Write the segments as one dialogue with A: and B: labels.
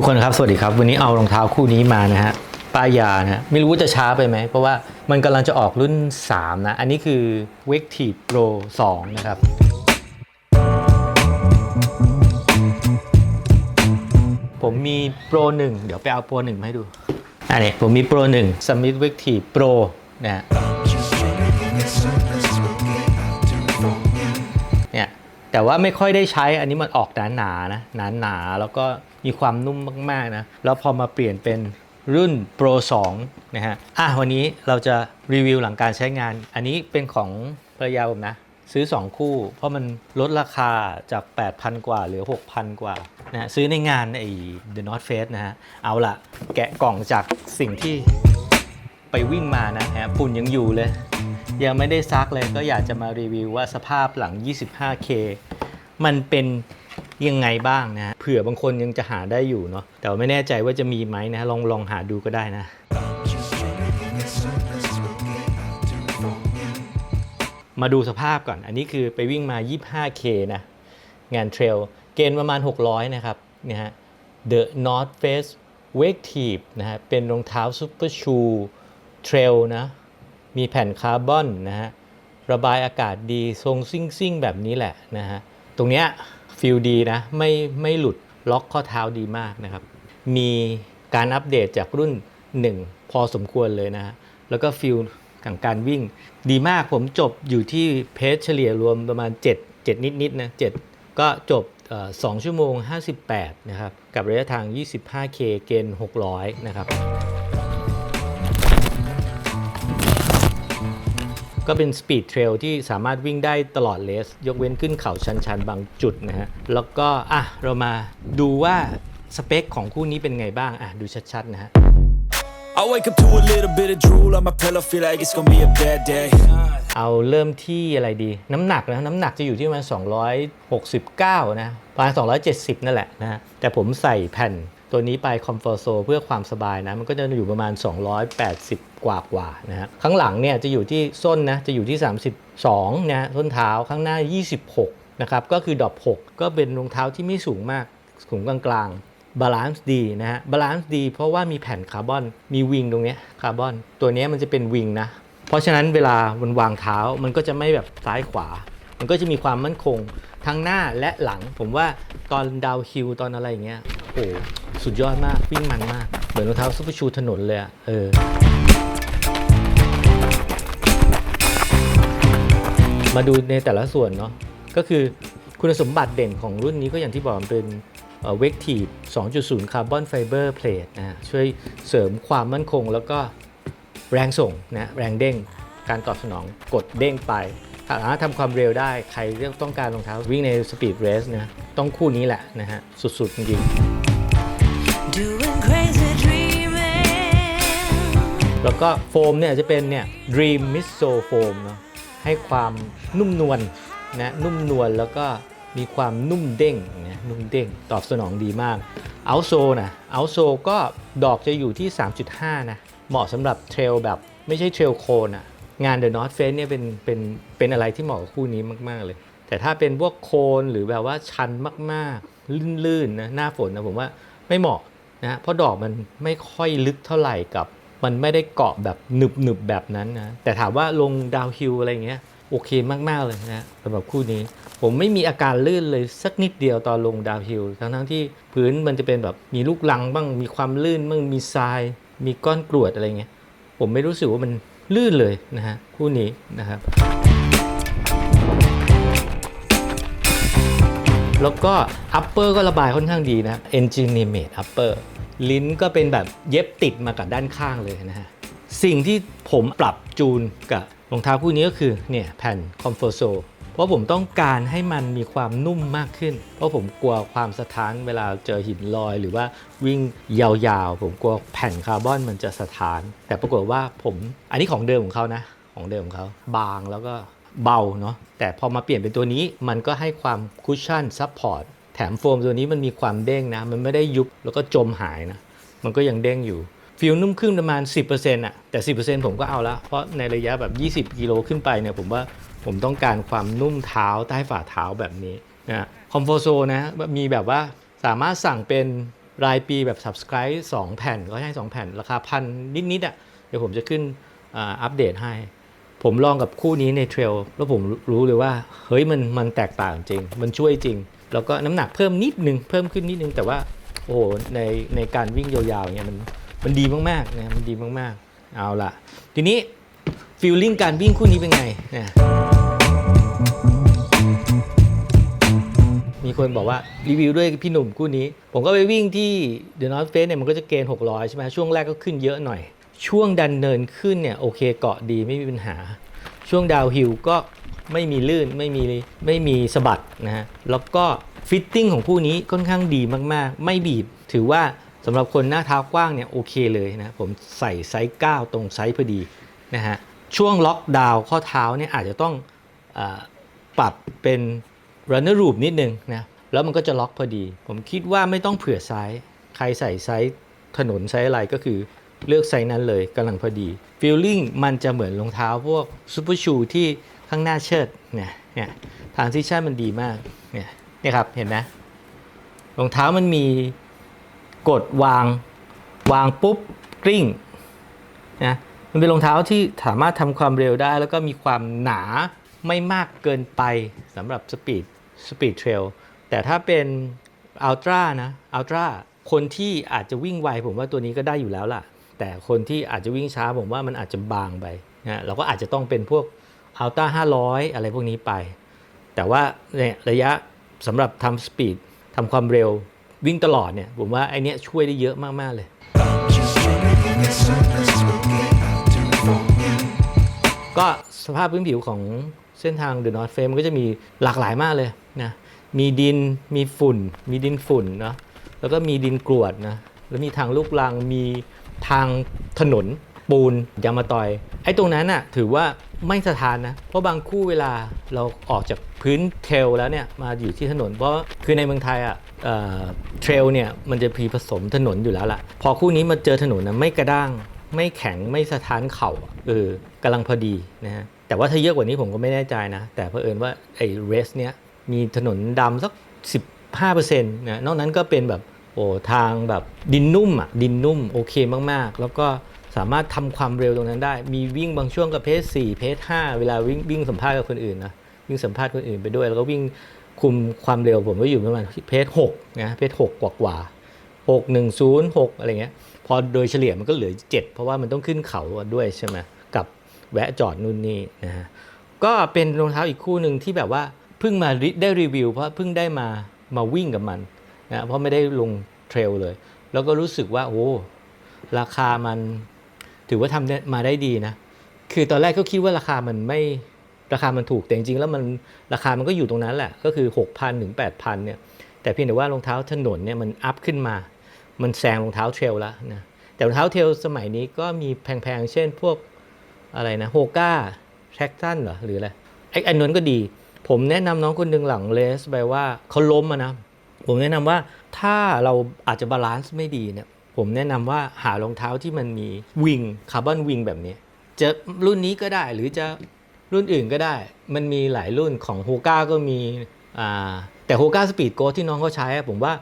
A: ทุกคนครับ สวัสดีครับ วันนี้เอารองเท้าคู่นี้มานะฮะป้ายานะไม่รู้ว่าจะช้าไปไหม เพราะว่ามันกำลังจะออกรุ่น 3 นะ อันนี้คือ w a k t e Pro 2 นะครับผมมี Pro 1เดี๋ยวไปเอา Pro 1มาให้ดู อันนี้ผมมี Pro 1 Smith w a k t e Pro นะฮะ แต่ว่าไม่ค่อยได้ใช้อันนี้มันออกหนาๆนะหนาๆแล้วก็มีความนุ่มมากๆนะแล้วพอมาเปลี่ยนเป็นรุ่น Pro 2 นะฮะ อะวันนี้เราจะรีวิวหลังการใช้งาน อันนี้เป็นของภรรยาผมนะ ซื้อ 2 คู่ เพราะมันลดราคาจาก 8,000 กว่าเหลือ 6,000 กว่านะะซื้อในงานไอ้ The North Face นะฮะ เอาละแกะกล่องจากสิ่งที่ไปวิ่งมานะฮะฝุ่นยังอยู่เลย ยังไม่ได้ซักเลยก็อยากจะมารีวิวว่าสภาพหลัง 25K มันเป็นยังไงบ้างนะฮะเผื่อบางคนยังจะหาได้อยู่เนาะแต่ไม่แน่ใจว่าจะมีไหมนะลองลองหาดูก็ได้นะ มาดูสภาพก่อน อันนี้คือไปวิ่งมา 25K นะ งานเทรล เกณฑ์ประมาณ 600 นะครับนี่ฮะ The North Face Wake Tip นะฮะ เป็นรองเท้าซูเปอร์ชูเทรลนะ มีแผ่นคาร์บอนนะฮะ ระบายอากาศดี ทรงซิ่งซิ่งๆแบบนี้แหละนะฮะ ตรงเนี้ยฟิลดีนะไม่ไม่หลุดล็อกข้อเท้าดีมากนะครับ มีการอัปเดตจากรุ่น 1 พอสมควรเลยนะฮะแล้วก็ฟิลของการวิ่ง ดีมากผมจบอยู่ที่เพจเฉลี่ยรวมประมาณ 7 7 นิดๆนะ7ก็จบเอ่อ2ชั่วโมง 58 นะครับ กับระยะทาง 25K เกณฑ์ 600 นะครับ ก็เป็นสปีดเทรลที่สามารถวิ่งได้ตลอดเลส ยกเว้นขึ้นเขาชันๆ บางจุดนะฮะ แล้วก็อะเรามาดูว่าสเปคของคู่นี้เป็นไงบ้าง อะดูชัดๆนะฮะ
B: I wake up to a little bit of drool on my pillow, feel like it's gonna be a bad day.
A: เอาเริ่มที่อะไรดี น้ำหนักนะน้ำหนักจะอยู่ที่ประมาณ269 นะประมาณ270 นั่นแหละนะฮะแต่ผมใส่แผ่น ตัวนี้ไปคอมฟอร์โซเพื่อความสบายนะ มันก็จะอยู่ประมาณ 280 กว่ากว่าๆนะฮะข้างหลังเนี่ยจะอยู่ที่ส้นนะจะอยู่ที่ 32นะส้นเท้าข้างหน้า 26นะครับก็คือดอป6ก็เป็นรองเท้าที่ไม่สูงมากสูงกลางๆบาลานซ์ดีนะฮะบาลานซ์ดีเพราะว่ามีแผ่นคาร์บอนมีวิงตรงเนี้ยคาร์บอนตัวนี้มันจะเป็นวิงนะเพราะฉะนั้นเวลามันวางเท้ามันก็จะไม่แบบซ้ายขวา มันก็จะมีความมั่นคง ทั้งหน้าและหลัง ผมว่าตอนดาวฮิลตอนอะไรอย่างเงี้ยโอ้สุดยอดมาก วิ่งมันมาก เหมือนรองเท้าซุปเปอร์ชูถนนเลยอะเออ มาดูในแต่ละส่วนเนาะก็คือคุณสมบัติเด่นของรุ่นนี้ก็อย่างที่บอกมันเป็นเวกทีฟ2.0 คาร์บอนไฟเบอร์เพลทนะฮะช่วยเสริมความมั่นคงแล้วก็แรงส่งนะแรงเด้งการตอบสนองกดเด้งไป สามารถทำความเร็วได้ใครเรียกต้องการรองเท้าวิ่งในสปีดเรสนะต้องคู่นี้แหละนะฮะ สุด ๆ จริง
C: Doing crazy dreaming.
A: ๆแล้วก็โฟมเนี่ยจะเป็นเนี่ย Dream Miso Foam เนาะให้ความนุ่มนวลนะนุ่มนวลแล้วก็มีความนุ่มเด้งนะนุ่มเด้งตอบสนองดีมากเอาโซนะเอาโซก็ดอกจะอยู่ที่ 3.5 นะ เหมาะสำหรับเทรลแบบไม่ใช่เทรลโคนอะ งาน The North Face เนี่ยเป็นเป็นเป็นอะไรที่เหมาะกับคู่นี้มาก ๆ เลย แต่ถ้าเป็นพวกโคนหรือแบบว่าชันมากๆ ลื่นๆนะหน้าฝนนะผมว่าไม่เหมาะนะเพราะดอกมันไม่ค่อยลึกเท่าไหร่กับ มันไม่ได้เกาะแบบหนึบหนึบๆแบบนั้นนะแต่ถามว่าลงดาวฮิลอะไรเงี้ยโอเคมาก ๆ เลยนะสำหรับคู่นี้ ผมไม่มีอาการลื่นเลยสักนิดเดียวตอนลงดาวฮิลทั้งทั้งที่พื้นมันจะเป็นแบบมีลูกลังบ้างมีความลื่นบ้างมีทราย มีก้อนกรวดอะไรเงี้ยผมไม่รู้สึกว่ามัน ลื่นเลยนะฮะคู่นี้นะครับ แล้วก็อัปเปอร์ก็ระบายค่อนข้างดีนะ engineered upper ลิ้นก็เป็นแบบเย็บติดมากับด้านข้างเลยนะฮะ สิ่งที่ผมปรับจูนกับรองเท้าคู่นี้ก็คือเนี่ยแผ่น comfort sole ราะผมต้องการให้มันมีความนุ่มมากขึ้น เพราะผมกลัวความสะท้านเวลาเจอหินลอย หรือว่าวิ่งยาวๆ ผมกลัวแผ่นคาร์บอนมันจะสะท้าน แต่ปรากฏว่าผมอันนี้ของเดิมของเขานะ ของเดิมของเขาบางแล้วก็เบาเนาะแต่พอมาเปลี่ยนเป็นตัวนี้มันก็ให้ความคุชชั่นซับพอร์ตแถมโฟมตัวนี้มันมีความเด้งนะ มันไม่ได้ยุบแล้วก็จมหายนะ มันก็ยังเด้งอยู่ฟิลนุ่มขึ้นประมาณ 10%อะแต่ 10%ผมก็เอาละเพราะในระยะแบบ 20 กิโลขึ้นไปเนี่ยผมว่า ผมต้องการความนุ่มเท้าใต้ฝ่าเท้าแบบนี้นะคอมโฟโซนะมีแบบว่าสามารถสั่งเป็นรายปีแบบ subscribe 2 แผ่นก็ให้ 2 แผ่น ราคาพันนิดๆอะเดี๋ยวผมจะขึ้นอ,อัปเดตให้ ผมลองกับคู่นี้ในเทรลแล้วผมรู้เลยว่า เฮ้ยมันมันแตกต่างจริง มันช่วยจริง แล้วก็น้ำหนักเพิ่มนิดนึง เพิ่มขึ้นนิดนึง แต่ว่า โอ้โหในในการวิ่งยาวๆเนี่ยมันมันดีมากๆนะมันดีมากๆ เอาล่ะ ทีนี้ฟีลลิ่งการวิ่งคู่นี้เป็นไงนะ มีคนบอกว่ารีวิวด้วยพี่หนุ่มคู่นี้ ผมก็ไปวิ่งที่เดอะนอ t เฟสเนี่ยมันก็จะเกณฑ์600 ใช่ไหมช่วงแรกก็ขึ้นเยอะหน่อย ช่วงดันเนินขึ้นเนี่ยโอเคเกาะดีไม่มีปัญหา ช่วงดาวฮิลก็ไม่มีลื่นไม่มีไม่มีสะบัดนะฮะแล้วก็ฟิตติ้งของคู่นี้ค่อนข้างดีมากๆ ไม่บีบ ถือว่าสำหรับคนหน้าเท้ากว้างเนี่ยโอเคเลยนะผมใส่ไซส์9ตรงไซส์พอดีนะฮะช่วงล็อกดาวน์ข้อเท้าเนี่ยอาจจะต้องอปรับเป็น runner loop นิดนึงนะแล้วมันก็จะล็อกพอดี ผมคิดว่าไม่ต้องเผื่อไซส์ใครใส่ไซส์ถนนไซส์อะไรก็คือเลือกไซส์นั้นเลยกำลังพอดีฟีลลิ่งมันจะเหมือนรองเท้าพวกซูเปอร์ชูที่ข้างหน้าเชิดเนี่ยเนี่ยทางซิชั่นมันดีมากเนี่ยนี่ครับเห็นไหมรองเท้ามันมีกดวางวางปุ๊บกลิ้งนะมันเป็นรองเท้าที่สามารถทำความเร็วได้ แล้วก็มีความหนาไม่มากเกินไปสำหรับสปีด สปีดเทรลแต่ถ้าเป็นอัลตร้านะอัลตร้าคนที่อาจจะวิ่งไวผมว่าตัวนี้ก็ได้อยู่แล้วล่ะ แต่คนที่อาจจะวิ่งช้าผมว่ามันอาจจะบางไปนะเราก็อาจจะต้องเป็นพวกอัลต้า500 อะไรพวกนี้ไป แต่ว่าเนี่ยระยะสำหรับทำสปีดทำความเร็ววิ่งตลอดเนี่ยผมว่าไอเนี้ยช่วยได้เยอะมาก ๆ เลย ก็สภาพพื้นผิวของ เส้นทางเดอะนอ t เฟมก็จะมีหลากหลายมากเลยนะมีดินมีฝุ่น มีดินฝุ่นเนาะแล้วก็มีดินกรวดนะแล้วมีทางลูกรังมีทางถนนปูนยางมาตอยไอ้ตรงนั้นน่ะถือว่าไม่สถานนะ เพราะบางคู่เวลาเราออกจากพื้นเทรลแล้วเนี่ยมาอยู่ที่ถนน เพราะคือในเมืองไทยอะเอ่อเทรลเนี่ยมันจะพีผสมถนนอยู่แล้วล่ะ พอคู่นี้มาเจอถนนนะไม่กระด้าง ไม่แข็งไม่สะท้านเข่าเออกำลังพอดีนะฮะ แต่ว่าถ้าเยอะกว่านี้ผมก็ไม่แน่ใจนะ แต่เผอิญว่าไอ้เรสเนี้ยมีถนนดำสัก 15%นะนอกนั้นก็เป็นแบบโอ้ทางแบบดินนุ่มอะดินนุ่มโอเคมากๆ แล้วก็สามารถทำความเร็วตรงนั้นได้ มีวิ่งบางช่วงกับเพจ4เพจ5เวลาวิ่งวิ่งสัมภาษณ์กับคนอื่นนะวิ่งสัมภาษณ์คนอื่นไปด้วย แล้วก็วิ่งคุมความเร็วผมก็อยู่ประมาณเพจ6นะเพจ6กว่ากว่า6 1 0 6 อะไรเงี้ยพอโดยเฉลี่ยมันก็เหลือ 7 เพราะว่ามันต้องขึ้นเขาด้วยใช่ไหม แวะจอดนู่นนี่นะฮะก็เป็นรองเท้าอีกคู่หนึ่งที่แบบว่าเพิ่งมาได้รีวิว เพราะเพิ่งได้มามาวิ่งกับมันนะเพราะไม่ได้ลงเทรลเลย แล้วก็รู้สึกว่าโอ้ราคามันถือว่าทำมาได้ดีนะ คือตอนแรกก็คิดว่าราคามันไม่ราคามันถูกแต่จริงๆแล้วมันราคามันก็อยู่ตรงนั้นแหละ ก็คือ 6,000ถึง8,000เนี่ยแต่เพียงแต่ว่ารองเท้าถนนเนี่ยมันอัพขึ้นมา มันแซงรองเท้าเทรลแล้วนะแต่รองเท้าเทรลสมัยนี้ก็มีแพงๆ เช่นพวก อะไรนะโฮก้าแทร็กตันเหรอหรืออะไรไอ้อันนั้นก็ดี ผมแนะนำน้องคนหนึ่งหลังเลสไปว่าเขาล้มอะนะผมแนะนำว่าถ้าเราอาจจะบาลานซ์ไม่ดีเนี่ยผมแนะนำว่าหารองเท้าที่มันมีวิงคาร์บอนวิงแบบนี้ จะรุ่นนี้ก็ได้หรือจะรุ่นอื่นก็ได้ มันมีหลายรุ่นของโฮก้าก็มีอ่าแต่โฮก้าสปีดโกที่น้องเขาใช้ ผมว่า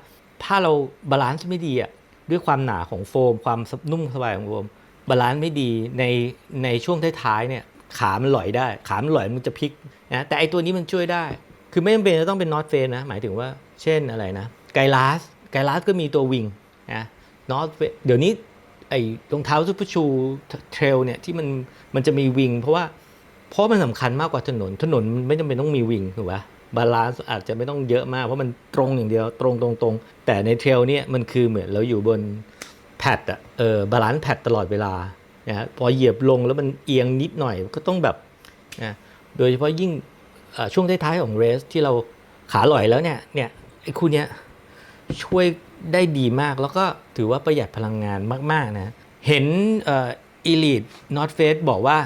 A: ถ้าเราบาลานซ์ไม่ดีอะด้วยความหนาของโฟม ความนุ่มสบายของโฟม บาลานซ์ไม่ดีในในช่วงท้ายๆเนี่ยขามันลอยได้ ขามันลอยมันจะพลิกนะแต่ไอตัวนี้มันช่วยได้ คือไม่จำเป็นจะต้องเป็นนอตเฟนนะ หมายถึงว่าเช่นอะไรนะไกลาสไกลาสก็มีตัววิงนะนอตเดี๋ยวนี้ไอ้รองเท้าซูเปอร์ชูเทรลเนี่ยที่มันมันจะมีวิง เพราะว่าเพราะมันสำคัญมากกว่าถนน ถนนไม่จำเป็นต้องมีวิงถูกปะบาลานซ์อาจจะไม่ต้องเยอะมากเพราะมันตรงอย่างเดียวตรงตรงตรงแต่ในเทรลเนี่ยมันคือเหมือนเราอยู่บน ดอะเออบาลานซ์แพดตลอดเวลานะพอเหยียบลงแล้วมันเอียงนิดหน่อยก็ต้องแบบนะโดยเฉพาะยิ่งช่วงท้ายๆของเรสที่เราขาลอยแล้วเนี่ยเนี่ยไอ้คู่เนี้ยช่วยได้ดีมากแล้วก็ถือว่าประหยัดพลังงานมากๆนะ เห็นเอ่อ Elite North Face บอกว่า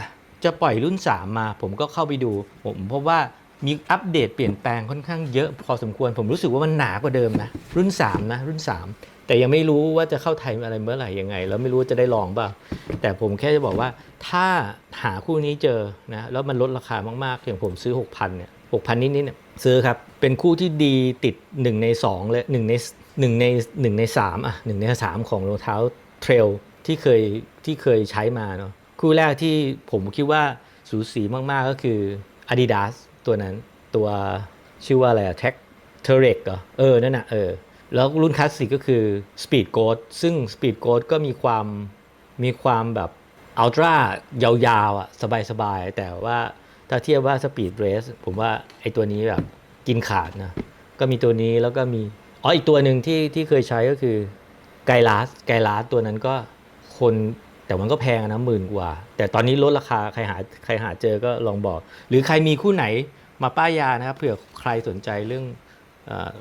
A: จะปล่อยรุ่น 3 มา ผมก็เข้าไปดู ผมพราะว่ามีอัปเดตเปลี่ยนแปลงค่อนข้างเยอะพอสมควร ผมรู้สึกว่ามันหนากว่าเดิมนะ รุ่น 3 นะ รุ่น 3 แต่ยังไม่รู้ว่าจะเข้าไทยอะไรเมื่อไหร่ยังไง แล้วไม่รู้ว่าจะได้ลองเปล่าแต่ผมแค่จะบอกว่าถ้าหาคู่นี้เจอนะแล้วมันลดราคามากๆอย่างผมซื้อ 6,000เนี่ย6,000นิดๆเนี่ยซื้อครับ เป็นคู่ที่ดีติด 1 ใน2เลย1ในหนึ่งในหนึ่งในสามอะหนึ่งในสามของรองเท้าเทรลที่เคยที่เคยใช้มาเนาะคู่แรกที่ผมคิดว่าสูสีมากๆก็คือ Adidas ตัวนั้นตัวชื่อว่าอะไรอะ Tech t e r e x เหรอเออ นั่นน่ะเออ แล้วรุ่นคลาสสิกก็คือ Speed g o a t ซึ่ง Speed g o a t ก็มีความมีความแบบอัลตร้ายาวๆอะสบายๆ แต่ว่าถ้าเทียบว่า Speed Race ผมว่าไอตัวนี้แบบกินขาดนะ ก็มีตัวนี้แล้วก็มี อ๋ออีกตัวหนึ่งที่ที่เคยใช้ก็คือไกลาสไกลาสตัวนั้นก็คนแต่มันก็แพงนะหมื่นกว่า แต่ตอนนี้ลดราคาใครหาใครหาเจอก็ลองบอก หรือใครมีคู่ไหนมาป้ายยานะครับเผื่อใครสนใจเรื่อง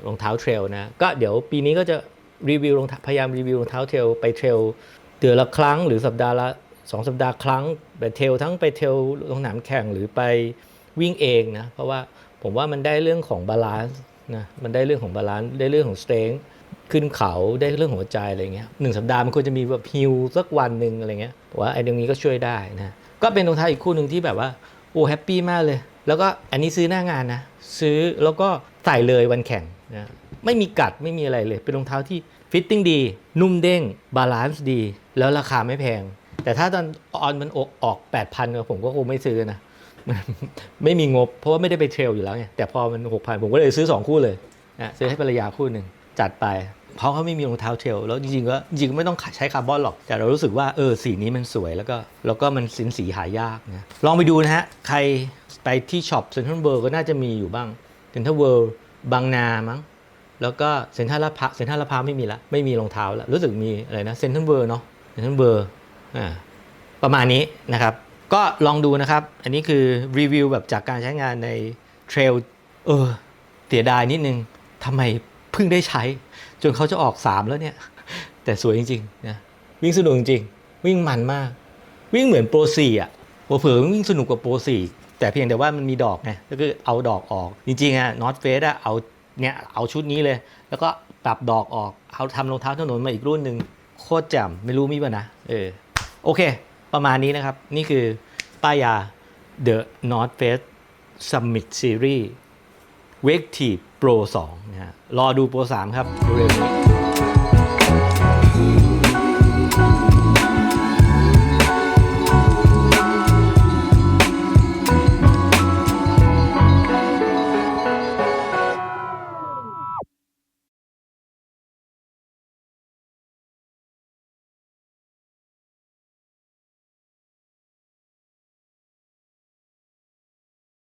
A: รองเท้าเทรลนะก็เดี๋ยวปีนี้ก็จะรีวิวรองพยายามรีวิวรองเท้าเทรลไปเทรลเดือนละครั้งหรือสัปดาห์ละสองสัปดาห์ครั้งไปเทรลทั้งไปเทรลลงสนามแข่งหรือไปวิ่งเองนะเพราะว่าผมว่ามันได้เรื่องของบาลานซ์นะมันได้เรื่องของบาลานซ์ได้เรื่องของสเต n งขึ้นเขาได้เรื่องของหัวใจอะไรเงี้ยหนึ่งสัปดาห์มันควรจะมีแบบฮิลสักวันหนึ่งอะไรเงี้ยผมว่าไอ้ตรงนี้ก็ช่วยได้นะก็เป็นรองเท้าอีกคู่หนึ่งที่แบบว่าโอ้แฮปปี้มากเลย แล้วก็อันนี้ซื้อหน้างานนะซื้อแล้วก็ ใส่เลยวันแข่งนะไม่มีกัดไม่มีอะไรเลย เป็นรองเท้าที่ฟิตติ้งดี นุ่มเด้ง บาลานซ์ดี แล้วราคาไม่แพง แต่ถ้าตอนออนมันออกออก 8,000 ผมก็คงไม่ซื้อนะ ไม่มีงบ เพราะว่าไม่ได้ไปเทรลอยู่แล้วไง แต่พอมัน 6,000 ผมก็เลยซื้อ 2 คู่เลยนะซื้อให้ภรรยาคู่หนึ่ง จัดไป เพราะเขาไม่มีรองเท้าเทรลแล้วจริงๆก็จริงไม่ต้องใช้คาร์บอนหรอก แต่เรารู้สึกว่าเออสีนี้มันสวยแล้วก็แล้วก็มันสินสีหายากนะลองไปดูนะฮะใครไปที่ช็อปเซ็นทรัลเวิร์ก็น่าจะมีอยู่บ้าง เซ็นทรัลเวิร์บางนามั้งแล้วก็เซ็นทรัลลาดพร้าวเซ็นทรัลลาดพร้าวไม่มีละไม่มีรองเท้าแล้วรู้สึกมีอะไรนะเซ็นทรัลเวิร์เนาะเซ็นทรัลเวิร์อ่าประมาณนี้นะครับ ก็ลองดูนะครับ อันนี้คือรีวิวแบบจากการใช้งานในเทรลเออเสียดายนิดนึงทำไมเพิ่งได้ใช้ จนเขาจะออก 3 แล้วเนี่ย แต่สวยจริงๆนะวิ่งสนุกจริง วิ่งมันมาก วิ่งเหมือนโปรสี่อะเผลอวิ่งสนุกกว่าโปรสี่ แต่เพียงแต่ว่ามันมีดอกไงก็คือเอาดอกออก จริงๆอะนอตเฟสอะเอาเนี่ยเอาชุดนี้เลย แล้วก็ปรับดอกออกเอาทำรองเท้าถนนมาอีกรุ่นหนึ่งโคตรแจ่มไม่รู้มีป่ะนะเออโอเค ประมาณนี้นะครับ นี่คือป้ายา The North Face Summit Series Wake T Pro 2นะฮะรอดู Pro 3 ครับเร็วๆ